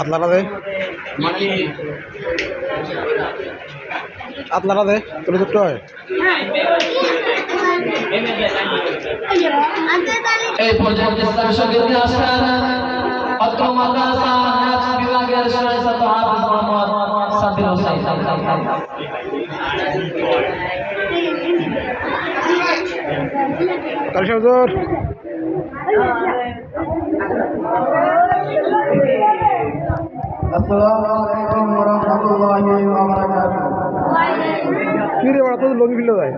আতলাটা দে। আতলাটা দে তোর ছোট্ট হয়। এই পর্যন্ত ইসলাম সংগীত আসেন অত্র মাদ্রাসা নাচ বিভাগের সদস্য হাফিজ মোহাম্মদ সাবির হোসেন। তার সজোর আসসালামু আলাইকুম ওয়া রাহমাতুল্লাহি ওয়া বারাকাতুহু। কি রে বড় যায়।